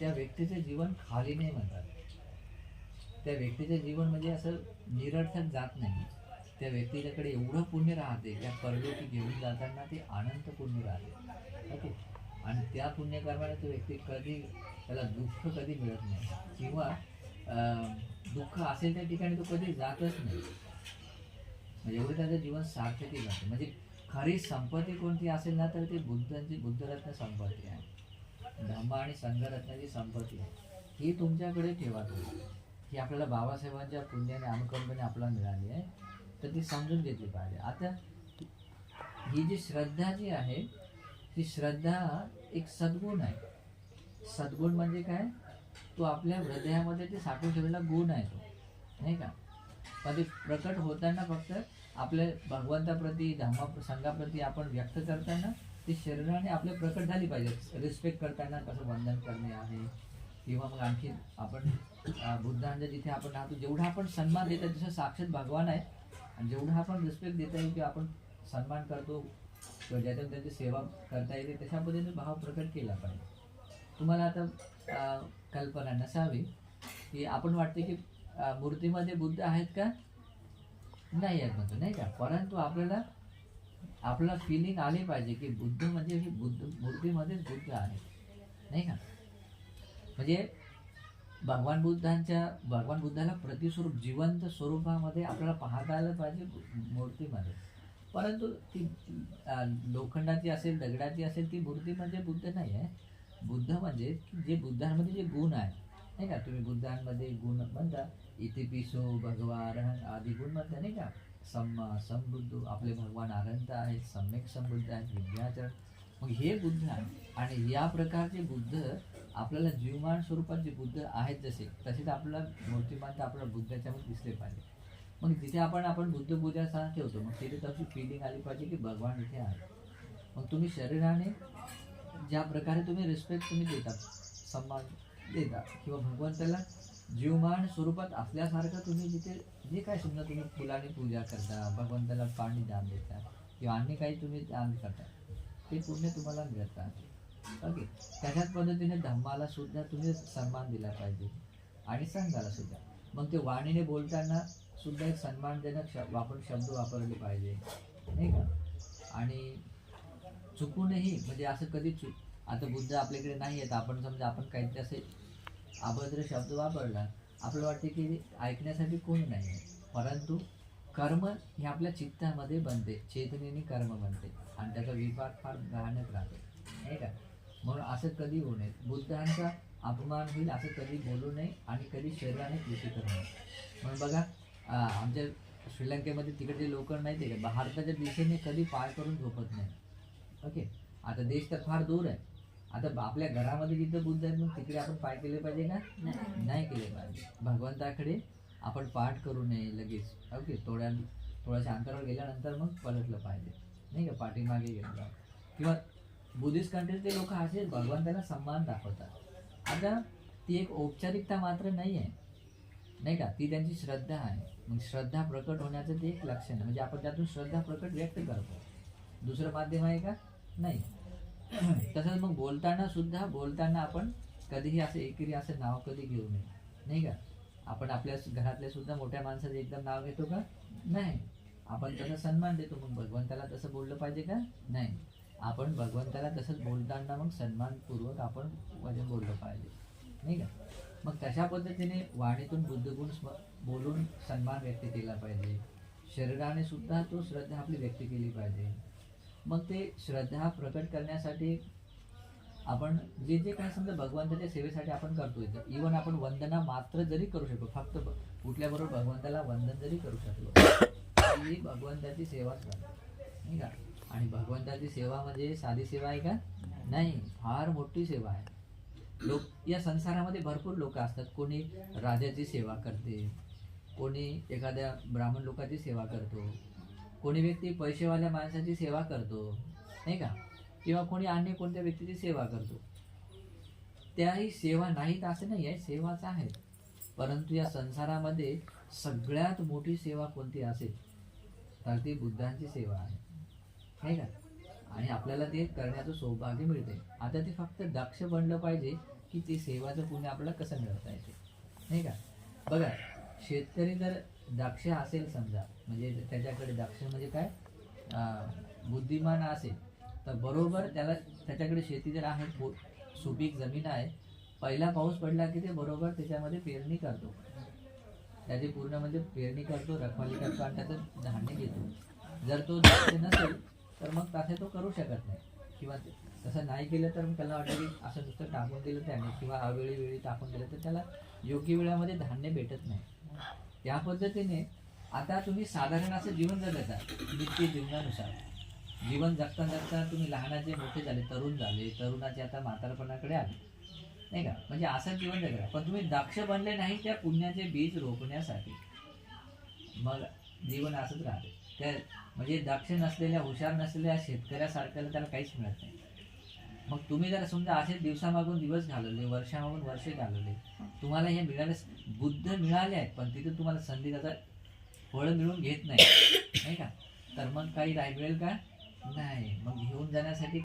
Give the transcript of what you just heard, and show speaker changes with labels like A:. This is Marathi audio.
A: त्या व्यक्तीचं जीवन खाली नाही म्हणतात. त्या व्यक्तीचं जीवन म्हणजे असं निरर्थक जात नाही. त्या व्यक्तीच्याकडे एवढं पुण्य राहते त्या परलोकी घेऊन जाताना ते अनंत पुण्य राहते. ओके? आणि त्या पुण्यकर्माने तो व्यक्ती कधी त्याला दुःख कधी मिळत नाही. किंवा दुःख असेल त्या ठिकाणी तो कधी जातच नाही. म्हणजे एवढं त्याचं जीवन सार्थकी जातं. म्हणजे खरी संपत्ती कोणती असेल ना तर ती बुद्धांची बुद्धरत्न संपत्ती आहे. धम्म आणि संघरत्नाची संपत्ती आहे. ही तुमच्याकडे ठेवा तुम्ही. ही आपल्याला बाबासाहेबांच्या पुण्याने अनुकंपने आपल्याला मिळाली आहे. तर ती समजून घेतली पाहिजे. आता ही जी श्रद्धा जी आहे ती श्रद्धा एक सद्गुण आहे. सद्गुण म्हणजे काय? तो आपल्या हृदयामध्ये ते साठवून ठेवलेला गुण आहे तो. नाही का? पण ते प्रकट होताना फक्त आपल्या भगवंताप्रती धर्मा संघाप्रती आपण व्यक्त करताना ती शरीराने आपल्या प्रकट झाली पाहिजे. रिस्पेक्ट करताना कसं वंदन करणे आहे? किंवा मग आणखी आपण अं, बुद्धांच्या जिथे आपण राहतो जेवढा आपण सन्मान देतो जसं साक्षात भगवान आहे आणि जेवढा आपण रिस्पेक्ट देता येईल किंवा आपण सन्मान करतो किंवा ज्याच्यात त्यांची सेवा करता येते तशा पद्धतीने भाव प्रकट केला पाहिजे. तुम्हाला आता कल्पना नसावी की आपण वाटते की मूर्तीमध्ये बुद्ध आहेत का? नाही आहेत म्हणतो नाही का? परंतु आपल्याला आपला फिलिंग आली पाहिजे की बुद्ध म्हणजे ही बुद्ध मूर्तीमध्येच बुद्ध आहे. नाही का? म्हणजे भगवान बुद्धांच्या भगवान बुद्धाला प्रतिस्वरूप जिवंत स्वरूपामध्ये आपल्याला पाहता आलं पाहिजे मूर्तीमध्ये. परंतु ती लोखंडाची असेल दगडाची असेल ती मूर्ती म्हणजे बुद्ध नाही आहे. बुद्ध म्हणजे जे बुद्धांमध्ये जे गुण आहे. नाही का? तुम्ही बुद्धांमध्ये गुण म्हणता इथे पिसो भगवान आदी गुण म्हणता नाही का? सम समबुद्ध आपले भगवान अनंत आहेत सम्यक समबुद्ध आहेत विज्ञाचर मग हे बुद्ध आहे. आणि या प्रकारचे बुद्ध आपल्याला जीवमान स्वरूपात जे बुद्ध आहेत जसे तसेच आपला मूर्तिमान आपल्याला बुद्धाच्यामध्ये दिसले पाहिजे. मग तिथे आपण आपण बुद्ध पूजा स्थान ठेवतो मग तिथे तशी फिलिंग आली पाहिजे की भगवान इथे आहे मग तुम्ही शरीराने ज्या प्रकारे तुम्ही रिस्पेक्ट तुम्ही देता सन्मान देता किंवा भगवंताला जीवमान स्वरूपात असल्यासारखं तुम्ही जिथे जे काय समजा तुम्ही फुलाने पूजा करता भगवंताला पाणी दान देता किंवा अन्य काही तुम्ही दान करता ते पुण्य तुम्हाला मिळतात. ओके त्याच्याच पद्धतीने धम्माला सुद्धा तुम्ही सन्मान दिला पाहिजे आणि संघाला सुद्धा. मग ते वाणीने बोलताना सुद्धा एक सन्मानजनक श वापर शब्द वापरले पाहिजे. नाही का? आणि चुकूनही म्हणजे असं कधी चुक आता बुद्ध आपल्याकडे नाही आहेत. आपण समजा आपण काहीतरी असे अभद्र शब्द वापरला आपलं वाटते की ऐकण्यासाठी कोणी नाही आहे. परंतु कर्म हे आपल्या चित्तामध्ये बनते चेतनेने कर्म बनते आणि त्याचा विभाग फार भयानक राहतो. नाही का? म्हणून असं कधी होऊ नये. बुद्धांचा अपमान होईल असं कधी बोलू नये आणि कधी शरीराने कृषी करू नये. म्हणून बघा आमच्या श्रीलंकेमध्ये तिकडचे लोक नाही ते भारताच्या दिशेने कधी पाय करून झोपत नाही ओके? आता देश तर फार दूर आहे. आता आपल्या घरामध्ये जिथं बुद्ध आहेत मग तिकडे आपण पाय केले पाहिजे का? नाही. केले पाहिजे. भगवंताकडे आपण पाठ करू नये लगेच. ओके थोड्या थोड्याशा अंतरावर गेल्यानंतर मग पलटलं पाहिजे. नाही का? पाठीमागे गेलं किंवा बुद्धिस्ट कंट्रीचे लोक असे भगवंताला सन्मान दाखवतात. आता ती एक औपचारिकता मात्र नाही आहे नाही का? ती त्यांची श्रद्धा आहे. मग श्रद्धा प्रकट होण्याचं ते एक लक्षण आहे. म्हणजे आपण त्यातून श्रद्धा प्रकट व्यक्त करतो. दुसरं माध्यम आहे का? नाही. तसंच मग बोलताना सुद्धा बोलताना आपण कधीही असं एकेरी असं नाव कधी घेऊ नये. नाही का? आपण आपल्या घरातल्या सुद्धा मोठ्या माणसाचं एकदम नाव घेतो का? नाही. आपण त्याचा सन्मान देतो मग भगवंताला तसं बोललं पाहिजे का? नाही. आपण भगवंताला तसंच बोलताना मग सन्मानपूर्वक आपण वजन बोललं पाहिजे. नाही का? मग तशा पद्धतीने वाणीतून बुद्धगुण स्म- बोलून सन्मान व्यक्त केला पाहिजे. शरीराने सुद्धा तो श्रद्धा आपली व्यक्त केली पाहिजे. मग ते श्रद्धा प्रकट करण्यासाठी आपण जे जे काय समजा भगवंताच्या सेवेसाठी आपण करतो इथं इवन आपण वंदना मात्र जरी करू शकतो फक्त कुठल्याबरोबर उठल्याबरोबर भगवंताला वंदन जरी करू शकलो तरी भगवंताची सेवाच नाही का? आणि भगवंताची सेवा म्हणजे साधी सेवा आहे का? नाही फार मोठी सेवा आहे. लोक या संसारामध्ये भरपूर लोक असतात. कोणी राजाची सेवा करते कोणी एखाद्या ब्राह्मण लोकांची सेवा करतो कोणी व्यक्ती पैसेवाल्या माणसाची सेवा करतो नाही का? किंवा कोणी अन्य कोणत्या व्यक्तीची सेवा करतो. त्याही सेवा नाहीत असं नाही आहे सेवाच आहे. परंतु या संसारामध्ये सगळ्यात मोठी सेवा कोणती असेल? तर ती बुद्धांची सेवा आहे. नाही का? आणि आपल्याला ते करण्याचं सौभाग्य मिळते आता ते फक्त दक्ष बनलं पाहिजे की ते सेवाचं पुण्य आपल्याला कसं मिळवता येते? नाही का? बघा शेतकरी जर दक्ष असेल समजा म्हणजे त्याच्याकडे दक्ष म्हणजे काय? बुद्धिमान असेल तर बरोबर त्याला त्याच्याकडे शेती जर आहे सुपीक जमीन आहे. पहिला पाऊस पडला की ते बरोबर त्याच्यामध्ये पेरणी करतो. त्याची पूर्ण म्हणजे पेरणी करतो रखवाली करतो आणि त्याचं धान्य घेतो. जर तो दक्ष नसेल तर मग तसे तो करू शकत नाही. किंवा तसं नाही केलं तर मग त्याला वाटतं की असं नुसतं टाकून दिलं त्याने किंवा अवेळी वेळी टाकून दिलं तर त्याला योग्य वेळामध्ये धान्य भेटत नाही. त्या पद्धतीने आता तुम्ही साधारण असं जीवन जगता नित्य जीवनानुसार. जीवन जगता जगता तुम्ही लहानाचे मोठे झाले तरुण झाले तरुणाचे आता म्हातारपणाकडे आले. नाही का? म्हणजे असं जीवन जगत पण तुम्ही दक्ष बनले नाही त्या पुण्याचे बीज रोपण्यासाठी. मग जीवन असंच राहते. त्या म्हणजे दक्ष नसलेल्या हुशार नसलेल्या शेतकऱ्यासारख्याला त्याला काहीच मिळत नाही. मग तुम्ही जर समजा असे दिवसामागून दिवस घालवले वर्षामागून वर्षे घालवले तुम्हाला हे मिळाले बुद्ध मिळाले आहेत पण तिथे तुम्हाला संधी त्याचा फळ मिळून घेत नाही. नाही का? तर मग काही राही मिळेल का? नाही. मग घेऊन जाण्यासाठी